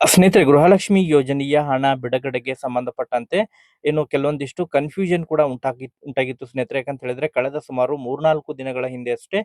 ಸ್ನೇಹಿತರೆ, ಗೃಹಲಕ್ಷ್ಮಿ ಯೋಜನೆಯ ಹಣ, ಬಿಡುಗಡೆಗೆ ಸಂಬಂಧಪಟ್ಟಂತೆ ಏನು ಕೆಲವೊಂದಿಷ್ಟು ಕನ್ಫ್ಯೂಷನ್ ಕೂಡ ಉಂಟಾಗಿ, ಉಂಟಾಗಿತ್ತು ಸ್ನೇಹಿತರೆ. ಯಾಕಂತ ಹೇಳಿದ್ರೆ, ಕಳೆದ ಸುಮಾರು ಮೂರ್ನಾಲ್ಕು ದಿನಗಳ ಹಿಂದೆ ಅಷ್ಟೇ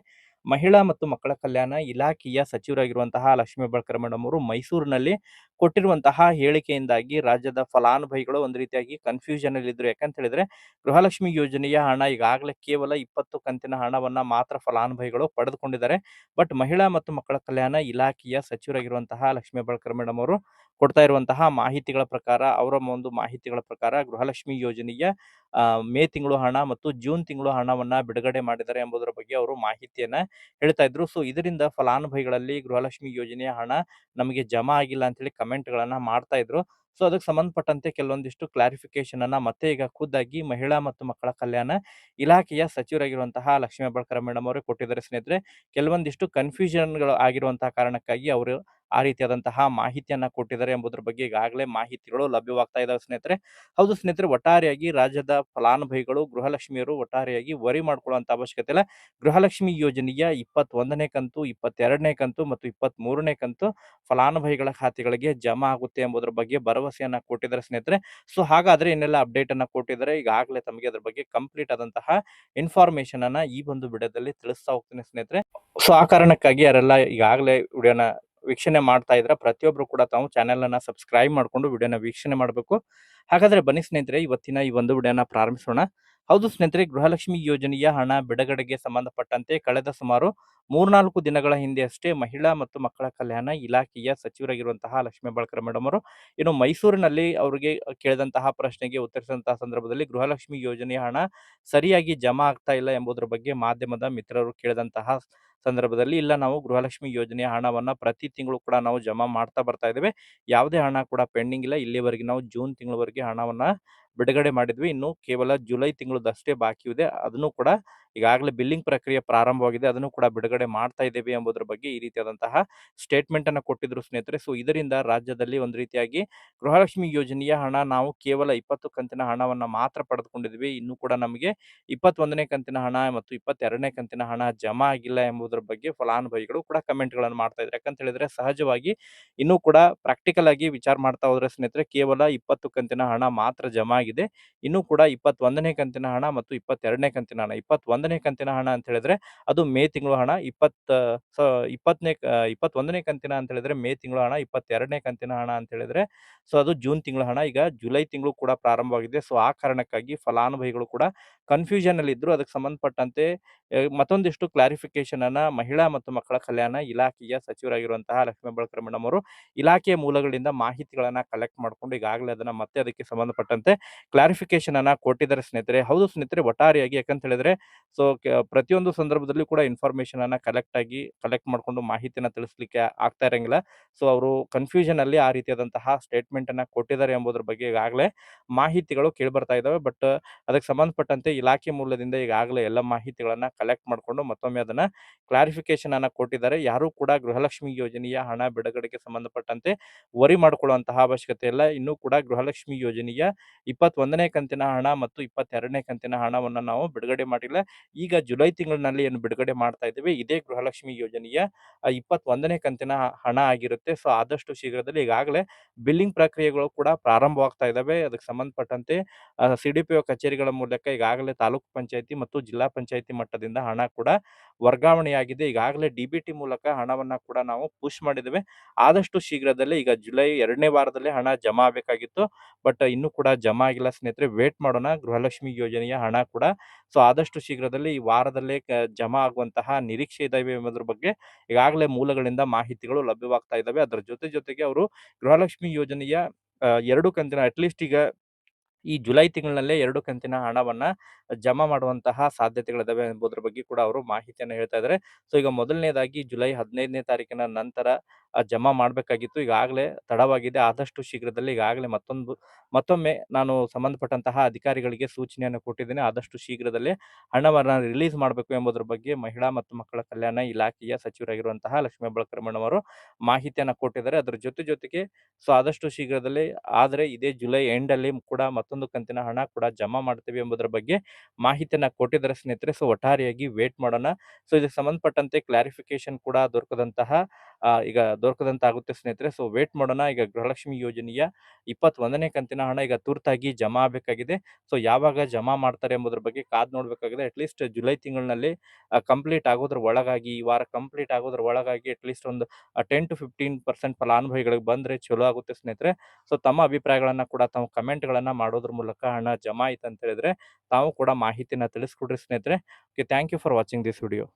ಮಹಿಳಾ ಮತ್ತು ಮಕ್ಕಳ ಕಲ್ಯಾಣ ಇಲಾಖೆಯ ಸಚಿವರಾಗಿರುವಂತಹ ಲಕ್ಷ್ಮೀ ಹೆಬ್ಬಾಳ್ಕರ್ ಮೇಡಮ್ ಅವರು ಮೈಸೂರಿನಲ್ಲಿ ಕೊಟ್ಟಿರುವಂತಹ ಹೇಳಿಕೆಯಿಂದಾಗಿ ರಾಜ್ಯದ ಫಲಾನುಭವಿಗಳು ಒಂದು ರೀತಿಯಾಗಿ ಕನ್ಫ್ಯೂಷನ್ ಅಲ್ಲಿ ಇದ್ರು. ಯಾಕಂತ ಹೇಳಿದ್ರೆ ಗೃಹಲಕ್ಷ್ಮಿ ಯೋಜನೆಯ ಹಣ ಈಗಾಗಲೇ ಕೇವಲ ಇಪ್ಪತ್ತು ಕಂತಿನ ಹಣವನ್ನ ಮಾತ್ರ ಫಲಾನುಭವಿಗಳು ಪಡೆದುಕೊಂಡಿದ್ದಾರೆ. ಬಟ್ ಮಹಿಳಾ ಮತ್ತು ಮಕ್ಕಳ ಕಲ್ಯಾಣ ಇಲಾಖೆಯ ಸಚಿವರಾಗಿರುವಂತಹ ಲಕ್ಷ್ಮೀ ಹೆಬ್ಬಾಳ್ಕರ್ ಮೇಡಮ್ ಅವರು ಕೊಡ್ತಾ ಇರುವಂತಹ ಮಾಹಿತಿಗಳ ಪ್ರಕಾರ, ಅವರ ಒಂದು ಮಾಹಿತಿಗಳ ಪ್ರಕಾರ ಗೃಹಲಕ್ಷ್ಮಿ ಯೋಜನೆಯ ಮೇ ತಿಂಗಳು ಹಣ ಮತ್ತು ಜೂನ್ ತಿಂಗಳು ಹಣವನ್ನ ಬಿಡುಗಡೆ ಮಾಡಿದ್ದಾರೆ ಎಂಬುದರ ಬಗ್ಗೆ ಅವರು ಮಾಹಿತಿಯನ್ನ ಹೇಳ್ತಾ ಇದ್ರು. ಸೊ, ಇದರಿಂದ ಫಲಾನುಭವಿಗಳಲ್ಲಿ ಗೃಹಲಕ್ಷ್ಮಿ ಯೋಜನೆಯ ಹಣ ನಮಗೆ ಜಮಾ ಆಗಿಲ್ಲ ಅಂತೇಳಿ ಕಮೆಂಟ್ ಗಳನ್ನ ಮಾಡ್ತಾ ಇದ್ರು. ಸೊ, ಅದಕ್ಕೆ ಸಂಬಂಧಪಟ್ಟಂತೆ ಕೆಲವೊಂದಿಷ್ಟು ಕ್ಲಾರಿಫಿಕೇಶನ್ ಅನ್ನ ಮತ್ತೆ ಈಗ ಖುದ್ದಾಗಿ ಮಹಿಳಾ ಮತ್ತು ಮಕ್ಕಳ ಕಲ್ಯಾಣ ಇಲಾಖೆಯ ಸಚಿವರಾಗಿರುವಂತಹ ಲಕ್ಷ್ಮೀ ಹೆಬ್ಬಾಳ್ಕರ್ ಮೇಡಮ್ ಅವರು ಕೊಟ್ಟಿದ್ದಾರೆ ಸ್ನೇಹಿತರೆ. ಕೆಲವೊಂದಿಷ್ಟು ಕನ್ಫ್ಯೂಷನ್ಗಳು ಆಗಿರುವಂತಹ ಕಾರಣಕ್ಕಾಗಿ ಅವರು ಆ ರೀತಿಯಾದಂತಹ ಮಾಹಿತಿಯನ್ನ ಕೊಟ್ಟಿದ್ದಾರೆ ಎಂಬುದರ ಬಗ್ಗೆ ಈಗಾಗಲೇ ಮಾಹಿತಿಗಳು ಲಭ್ಯವಾಗ್ತಾ ಇದಾವೆ ಸ್ನೇಹಿತರೆ. ಹೌದು ಸ್ನೇಹಿತರೆ, ಒಟ್ಟಾರೆಯಾಗಿ ರಾಜ್ಯದ ಫಲಾನುಭವಿಗಳು, ಗೃಹಲಕ್ಷ್ಮಿಯರು ಒಟ್ಟಾರೆಯಾಗಿ ವರಿ ಮಾಡ್ಕೊಳ್ಳುವಂತ ಅವಶ್ಯಕತೆ ಇಲ್ಲ. ಗೃಹಲಕ್ಷ್ಮಿ ಯೋಜನೆಯ ಇಪ್ಪತ್ತೊಂದನೇ ಕಂತು, ಇಪ್ಪತ್ತೆರಡನೇ ಕಂತು ಮತ್ತು ಇಪ್ಪತ್ತ್ ಮೂರನೇ ಕಂತು ಫಲಾನುಭವಿಗಳ ಖಾತೆಗಳಿಗೆ ಜಮಾ ಆಗುತ್ತೆ ಎಂಬುದರ ಬಗ್ಗೆ ಭರವಸೆಯನ್ನ ಕೊಟ್ಟಿದ್ದಾರೆ ಸ್ನೇಹಿತರೆ. ಸೊ, ಹಾಗಾದ್ರೆ ಏನೆಲ್ಲ ಅಪ್ಡೇಟ್ ಅನ್ನ ಕೊಟ್ಟಿದ್ದಾರೆ. ಈಗಾಗಲೇ ತಮಗೆ ಅದ್ರ ಬಗ್ಗೆ ಕಂಪ್ಲೀಟ್ ಆದಂತಹ ಇನ್ಫಾರ್ಮೇಶನ್ ಅನ್ನ ಈ ಒಂದು ವಿಡಿಯೋದಲ್ಲಿ ತಿಳಿಸ್ತಾ ಹೋಗ್ತೀನಿ ಸ್ನೇಹಿತರೆ. ಸೊ, ಆ ಕಾರಣಕ್ಕಾಗಿ ಯಾರೆಲ್ಲ ಈಗಾಗಲೇ ವಿಡಿಯೋನ ವೀಕ್ಷಣೆ ಮಾಡ್ತಾ ಇದ್ರೆ ಪ್ರತಿಯೊಬ್ರು ಕೂಡ ತಾವು ಚಾನೆಲ್ ಅನ್ನ ಸಬ್ಸ್ಕ್ರೈಬ್ ಮಾಡ್ಕೊಂಡು ವಿಡಿಯೋನ ವೀಕ್ಷಣೆ ಮಾಡಬೇಕು. ಹಾಗಾದ್ರೆ ಬನ್ನಿ ಸ್ನೇಹಿತರೆ, ಇವತ್ತಿನ ಈ ಒಂದು ವಿಡಿಯೋನ ಪ್ರಾರಂಭಿಸೋಣ. ಹೌದು ಸ್ನೇಹಿತರೆ, ಗೃಹಲಕ್ಷ್ಮಿ ಯೋಜನೆಯ ಹಣ ಬಿಡುಗಡೆಗೆ ಸಂಬಂಧಪಟ್ಟಂತೆ ಕಳೆದ ಸುಮಾರು ಮೂರ್ನಾಲ್ಕು ದಿನಗಳ ಹಿಂದೆ ಅಷ್ಟೇ ಮಹಿಳಾ ಮತ್ತು ಮಕ್ಕಳ ಕಲ್ಯಾಣ ಇಲಾಖೆಯ ಸಚಿವರಾಗಿರುವಂತಹ ಲಕ್ಷ್ಮೀ ಬಳಕರ ಮೇಡಮ್ ಅವರು ಇನ್ನು ಮೈಸೂರಿನಲ್ಲಿ ಅವರಿಗೆ ಕೇಳಿದಂತಹ ಪ್ರಶ್ನೆಗೆ ಉತ್ತರಿಸಿದಂತಹ ಸಂದರ್ಭದಲ್ಲಿ ಗೃಹಲಕ್ಷ್ಮಿ ಯೋಜನೆಯ ಹಣ ಸರಿಯಾಗಿ ಜಮಾ ಆಗ್ತಾ ಇಲ್ಲ ಎಂಬುದರ ಬಗ್ಗೆ ಮಾಧ್ಯಮದ ಮಿತ್ರರು ಕೇಳಿದಂತಹ ಸಂದರ್ಭದಲ್ಲಿ, ಇಲ್ಲ ನಾವು ಗೃಹಲಕ್ಷ್ಮಿ ಯೋಜನೆಯ ಹಣವನ್ನ ಪ್ರತಿ ತಿಂಗಳು ಕೂಡ ನಾವು ಜಮಾ ಮಾಡ್ತಾ ಬರ್ತಾ ಇದ್ದೇವೆ. ಯಾವುದೇ ಹಣ ಕೂಡ ಪೆಂಡಿಂಗ್ ಇಲ್ಲ. ಇಲ್ಲಿವರೆಗೆ ನಾವು ಜೂನ್ ತಿಂಗಳವರೆಗೆ ಹಣವನ್ನ ಬಿಡುಗಡೆ ಮಾಡಿದ್ವಿ. ಇನ್ನು ಕೇವಲ ಜುಲೈ ತಿಂಗಳದಷ್ಟೇ ಬಾಕಿ ಇದೆ. ಅದನ್ನು ಕೂಡ ಈಗಾಗಲೇ ಬಿಲ್ಲಿಂಗ್ ಪ್ರಕ್ರಿಯೆ ಪ್ರಾರಂಭವಾಗಿದೆ. ಅದನ್ನು ಕೂಡ ಬಿಡುಗಡೆ ಮಾಡ್ತಾ ಇದ್ದೇವೆ ಎಂಬುದರ ಬಗ್ಗೆ ಈ ರೀತಿಯಾದಂತಹ ಸ್ಟೇಟ್ಮೆಂಟ್ ಅನ್ನು ಕೊಟ್ಟಿದ್ರು ಸ್ನೇಹಿತರೆ. ಸೊ ಇದರಿಂದ ರಾಜ್ಯದಲ್ಲಿ ಒಂದು ರೀತಿಯಾಗಿ ಗೃಹಲಕ್ಷ್ಮಿ ಯೋಜನೆಯ ಹಣ ನಾವು ಕೇವಲ ಇಪ್ಪತ್ತು ಕಂತಿನ ಹಣವನ್ನು ಮಾತ್ರ ಪಡೆದುಕೊಂಡಿದ್ವಿ ಇನ್ನು ಕೂಡ ನಮಗೆ ಇಪ್ಪತ್ತೊಂದನೇ ಕಂತಿನ ಹಣ ಮತ್ತು ಇಪ್ಪತ್ತೆರಡನೇ ಕಂತಿನ ಹಣ ಜಮಾ ಆಗಿಲ್ಲ ಎಂಬುದರ ಬಗ್ಗೆ ಫಲಾನುಭವಿಗಳು ಕೂಡ ಕಮೆಂಟ್ಗಳನ್ನು ಮಾಡ್ತಾ ಇದ್ದಾರೆ. ಯಾಕಂತ ಹೇಳಿದ್ರೆ ಸಹಜವಾಗಿ ಇನ್ನೂ ಕೂಡ ಪ್ರಾಕ್ಟಿಕಲ್ ಆಗಿ ವಿಚಾರ ಮಾಡ್ತಾ ಹೋದ್ರೆ ಸ್ನೇಹಿತರೆ ಕೇವಲ ಇಪ್ಪತ್ತು ಕಂತಿನ ಹಣ ಮಾತ್ರ ಜಮಾ ಆಗಿದೆ ಇನ್ನೂ ಕೂಡ ಇಪ್ಪತ್ತೊಂದನೇ ಕಂತಿನ ಹಣ ಮತ್ತು ಇಪ್ಪತ್ತೆರಡನೇ ಕಂತಿನ ಹಣ. ಇಪ್ಪತ್ತೊಂದನೇ ಕಂತಿನ ಹಣ ಅಂತ ಹೇಳಿದ್ರೆ ಅದು ಮೇ ತಿಂಗಳು ಹಣ. ಇಪ್ಪತ್ತ ಇಪ್ಪತ್ತನೇ ಇಪ್ಪತ್ತೊಂದನೇ ಕಂತಿನ ಅಂತ ಹೇಳಿದ್ರೆ ಮೇ ತಿಂಗಳು ಹಣ. ಇಪ್ಪತ್ತೆರಡನೇ ಕಂತಿನ ಹಣ ಅಂತ ಹೇಳಿದ್ರೆ ಸೊ, ಅದು ಜೂನ್ ತಿಂಗಳ ಹಣ. ಈಗ ಜುಲೈ ತಿಂಗಳು ಕೂಡ ಪ್ರಾರಂಭವಾಗಿದೆ ಸೊ, ಆ ಕಾರಣಕ್ಕಾಗಿ ಫಲಾನುಭವಿಗಳು ಕೂಡ ಕನ್ಫ್ಯೂಷನ್ ಅಲ್ಲಿ ಇದ್ರು. ಅದಕ್ಕೆ ಸಂಬಂಧಪಟ್ಟಂತೆ ಮತ್ತೊಂದಿಷ್ಟು ಕ್ಲಾರಿಫಿಕೇಶನ್ ಅನ್ನ ಮಹಿಳಾ ಮತ್ತು ಮಕ್ಕಳ ಕಲ್ಯಾಣ ಇಲಾಖೆಯ ಸಚಿವರಾಗಿರುವಂತಹ ಲಕ್ಷ್ಮೀ ಬಳಕರ ಮೇಡಮ್ ಅವರು ಇಲಾಖೆಯ ಮೂಲಗಳಿಂದ ಮಾಹಿತಿಗಳನ್ನ ಕಲೆಕ್ಟ್ ಮಾಡ್ಕೊಂಡು ಈಗಾಗಲೇ ಅದನ್ನ ಮತ್ತೆ ಅದಕ್ಕೆ ಸಂಬಂಧಪಟ್ಟಂತೆ ಕ್ಲಾರಿಫಿಕೇಶನ್ ಅನ್ನ ಕೊಟ್ಟಿದ್ದಾರೆ ಸ್ನೇಹಿತರೆ. ಹೌದು ಸ್ನೇಹಿತರೆ, ಒಟ್ಟಾರೆಯಾಗಿ ಯಾಕಂತ ಹೇಳಿದ್ರೆ ಸೊ ಪ್ರತಿಯೊಂದು ಸಂದರ್ಭದಲ್ಲೂ ಕೂಡ ಇನ್ಫಾರ್ಮೇಶನ್ ಅನ್ನ ಕಲೆಕ್ಟ್ ಆಗಿ ಕಲೆಕ್ಟ್ ಮಾಡಿಕೊಂಡು ಮಾಹಿತಿನ ತಿಳಿಸ್ಲಿಕ್ಕೆ ಆಗ್ತಾ ಇರಂಗಿಲ್ಲ. ಸೊ, ಅವರು ಕನ್ಫ್ಯೂಷನ್ ಅಲ್ಲಿ ಆ ರೀತಿಯಾದಂತಹ ಸ್ಟೇಟ್ಮೆಂಟ್ ಅನ್ನ ಕೊಟ್ಟಿದ್ದಾರೆ ಎಂಬುದರ ಬಗ್ಗೆ ಈಗಾಗಲೇ ಮಾಹಿತಿಗಳು ಕೇಳಿಬರ್ತಾ ಇದ್ದಾವೆ ಬಟ್ ಅದಕ್ಕೆ ಸಂಬಂಧಪಟ್ಟಂತೆ ಇಲಾಖೆ ಮೂಲದಿಂದ ಈಗಾಗಲೇ ಎಲ್ಲ ಮಾಹಿತಿಗಳನ್ನ ಕಲೆಕ್ಟ್ ಮಾಡಿಕೊಂಡು ಮತ್ತೊಮ್ಮೆ ಅದನ್ನ ಕ್ಲಾರಿಫಿಕೇಶನ್ ಅನ್ನ ಕೊಟ್ಟಿದ್ದಾರೆ. ಯಾರು ಕೂಡ ಗೃಹಲಕ್ಷ್ಮಿ ಯೋಜನೆಯ ಹಣ ಬಿಡುಗಡೆಗೆ ಸಂಬಂಧಪಟ್ಟಂತೆ ವರಿ ಮಾಡಿಕೊಳ್ಳುವಂತಹ ಅವಶ್ಯಕತೆ ಇಲ್ಲ. ಇನ್ನೂ ಕೂಡ ಗೃಹಲಕ್ಷ್ಮಿ ಯೋಜನೆಯ ಇಪ್ಪತ್ತೊಂದನೇ ಕಂತಿನ ಹಣ ಮತ್ತು ಇಪ್ಪತ್ತೆರಡನೇ ಕಂತಿನ ಹಣವನ್ನು ನಾವು ಬಿಡುಗಡೆ ಮಾಡಿಲ್ಲ. ಈಗ ಜುಲೈ ತಿಂಗಳಿನಲ್ಲಿ ಏನು ಬಿಡುಗಡೆ ಮಾಡ್ತಾ ಇದ್ದೇವೆ, ಇದೇ ಗೃಹಲಕ್ಷ್ಮಿ ಯೋಜನೆಯ ಇಪ್ಪತ್ತೊಂದನೇ ಕಂತಿನ ಹಣ ಆಗಿರುತ್ತೆ. ಸೊ, ಆದಷ್ಟು ಶೀಘ್ರದಲ್ಲಿ ಈಗಾಗಲೇ ಬಿಲ್ಲಿಂಗ್ ಪ್ರಕ್ರಿಯೆಗಳು ಕೂಡ ಪ್ರಾರಂಭವಾಗ್ತಾ ಇದ್ದಾವೆ ಅದಕ್ಕೆ ಸಂಬಂಧಪಟ್ಟಂತೆ ಸಿ ಡಿ ಪಿ ಒ ಕಚೇರಿಗಳ ಮೂಲಕ ಈಗಾಗಲೇ ತಾಲೂಕು ಪಂಚಾಯಿತಿ ಮತ್ತು ಜಿಲ್ಲಾ ಪಂಚಾಯಿತಿ ಮಟ್ಟದಿಂದ ಹಣ ಕೂಡ ವರ್ಗಾವಣೆಯಾಗಿದೆ. ಈಗಾಗಲೇ ಡಿ ಬಿ ಟಿ ಮೂಲಕ ಹಣವನ್ನ ಕೂಡ ನಾವು ಪುಷ್ ಮಾಡಿದ್ದೇವೆ. ಆದಷ್ಟು ಶೀಘ್ರದಲ್ಲೇ ಈಗ ಜುಲೈ ಎರಡನೇ ವಾರದಲ್ಲಿ ಹಣ ಜಮಾ ಆಗಬೇಕಾಗಿತ್ತು. ಬಟ್ ಇನ್ನೂ ಕೂಡ ಜಮಾ ಆಗಿಲ್ಲ ಸ್ನೇಹಿತರೆ, ವೇಟ್ ಮಾಡೋಣ. ಗೃಹಲಕ್ಷ್ಮಿ ಯೋಜನೆಯ ಹಣ ಕೂಡ. ಸೊ, ಆದಷ್ಟು ಶೀಘ್ರದಲ್ಲಿ ಈ ವಾರದಲ್ಲೇ ಜಮಾ ಆಗುವಂತಹ ನಿರೀಕ್ಷೆ ಇದಾವೆ ಎಂಬುದ್ರ ಬಗ್ಗೆ ಈಗಾಗಲೇ ಮೂಲಗಳಿಂದ ಮಾಹಿತಿಗಳು ಲಭ್ಯವಾಗ್ತಾ ಇದ್ದಾವೆ ಅದರ ಜೊತೆ ಜೊತೆಗೆ ಅವರು ಗೃಹಲಕ್ಷ್ಮಿ ಯೋಜನೆಯ ಎರಡು ಕಂತಿನ, ಅಟ್ಲೀಸ್ಟ್ ಈಗ ಈ ಜುಲೈ ತಿಂಗಳಿನಲ್ಲೇ ಎರಡು ಕಂತಿನ ಹಣವನ್ನ ಜಮಾ ಮಾಡುವಂತಹ ಸಾಧ್ಯತೆಗಳಿದಾವೆ ಎಂಬುದರ ಬಗ್ಗೆ ಕೂಡ ಅವರು ಮಾಹಿತಿಯನ್ನು ಹೇಳ್ತಾ ಇದ್ದಾರೆ ಸೊ, ಈಗ ಮೊದಲನೇದಾಗಿ ಜುಲೈ ಹದಿನೈದನೇ ತಾರೀಕಿನ ನಂತರ ಜಮಾ ಮಾಡಬೇಕಾಗಿತ್ತು. ಈಗಾಗಲೇ ತಡವಾಗಿದೆ. ಆದಷ್ಟು ಶೀಘ್ರದಲ್ಲಿ ಈಗಾಗಲೇ ಮತ್ತೊಂದು, ಮತ್ತೊಮ್ಮೆ ನಾನು ಸಂಬಂಧಪಟ್ಟಂತಹ ಅಧಿಕಾರಿಗಳಿಗೆ ಸೂಚನೆಯನ್ನು ಕೊಟ್ಟಿದ್ದೇನೆ. ಆದಷ್ಟು ಶೀಘ್ರದಲ್ಲೇ ಹಣವನ್ನು ರಿಲೀಸ್ ಮಾಡಬೇಕು ಎಂಬುದರ ಬಗ್ಗೆ ಮಹಿಳಾ ಮತ್ತು ಮಕ್ಕಳ ಕಲ್ಯಾಣ ಇಲಾಖೆಯ ಸಚಿವರಾಗಿರುವಂತಹ ಲಕ್ಷ್ಮೀ ಅವರು ಮಾಹಿತಿಯನ್ನು ಕೊಟ್ಟಿದ್ದಾರೆ. ಅದರ ಜೊತೆ ಜೊತೆಗೆ, ಸೊ, ಆದಷ್ಟು ಶೀಘ್ರದಲ್ಲೇ, ಆದರೆ ಇದೇ ಜುಲೈ ಎಂಡಲ್ಲಿ ಕೂಡ ಮತ್ತೊಂದು ಕಂತಿನ ಹಣ ಕೂಡ ಜಮಾ ಮಾಡ್ತೇವೆ ಎಂಬುದರ ಬಗ್ಗೆ ಮಾಹಿತಿಯನ್ನ ಕೊಟ್ಟಿದ್ದಾರೆ ಸ್ನೇಹಿತರೆ. ಸೊ ಒಟ್ಟಾರೆಯಾಗಿ ವೇಟ್ ಮಾಡೋಣ. ಸೊ ಇದಕ್ಕೆ ಸಂಬಂಧಪಟ್ಟಂತೆ ಕ್ಲಾರಿಫಿಕೇಶನ್ ಕೂಡ ದೊರಕದಂತಹ ಈಗ ದೊರಕದಂತ ಆಗುತ್ತೆ ಸ್ನೇಹಿತರೆ. ಸೊ ವೇಟ್ ಮಾಡೋಣ. ಈಗ ಗೃಹಲಕ್ಷ್ಮಿ ಯೋಜನೆಯ ಇಪ್ಪತ್ತೊಂದನೇ ಕಂತಿನ ಹಣ ಈಗ ತುರ್ತಾಗಿ ಜಮಾ ಆಗಬೇಕಾಗಿದೆ. ಸೊ ಯಾವಾಗ ಜಮಾ ಮಾಡ್ತಾರೆ ಎಂಬುದ್ರ ಬಗ್ಗೆ ಕಾದ್ ನೋಡಬೇಕಾಗಿದೆ. ಅಟ್ಲೀಸ್ಟ್ ಜುಲೈ ತಿಂಗಳಿನಲ್ಲಿ ಕಂಪ್ಲೀಟ್ ಆಗೋದ್ರ ಒಳಗಾಗಿ, ಈ ವಾರ ಕಂಪ್ಲೀಟ್ ಆಗೋದ್ರ ಒಳಗಾಗಿ ಅಟ್ಲೀಸ್ಟ್ ಒಂದು ಟೆನ್ ಟು ಫಿಫ್ಟೀನ್ ಪರ್ಸೆಂಟ್ ಫಲಾನುಭವಿಗಳಿಗೆ ಬಂದರೆ ಚಲೋ ಆಗುತ್ತೆ ಸ್ನೇಹಿತರೆ. ಸೊ ತಮ್ಮ ಅಭಿಪ್ರಾಯಗಳನ್ನು ಕೂಡ ತಾವು ಕಮೆಂಟ್ಗಳನ್ನು ಮಾಡೋದ್ರ ಮೂಲಕ ಹಣ ಜಮಾ ಆಯ್ತು ಅಂತ ಹೇಳಿದ್ರೆ, ತಾವು ಕೂಡ ಮಾಹಿತಿನ ತಿಳಿಸ್ಕೊಡ್ರಿ ಸ್ನೇಹಿತರೆ. Okay thank you for watching this video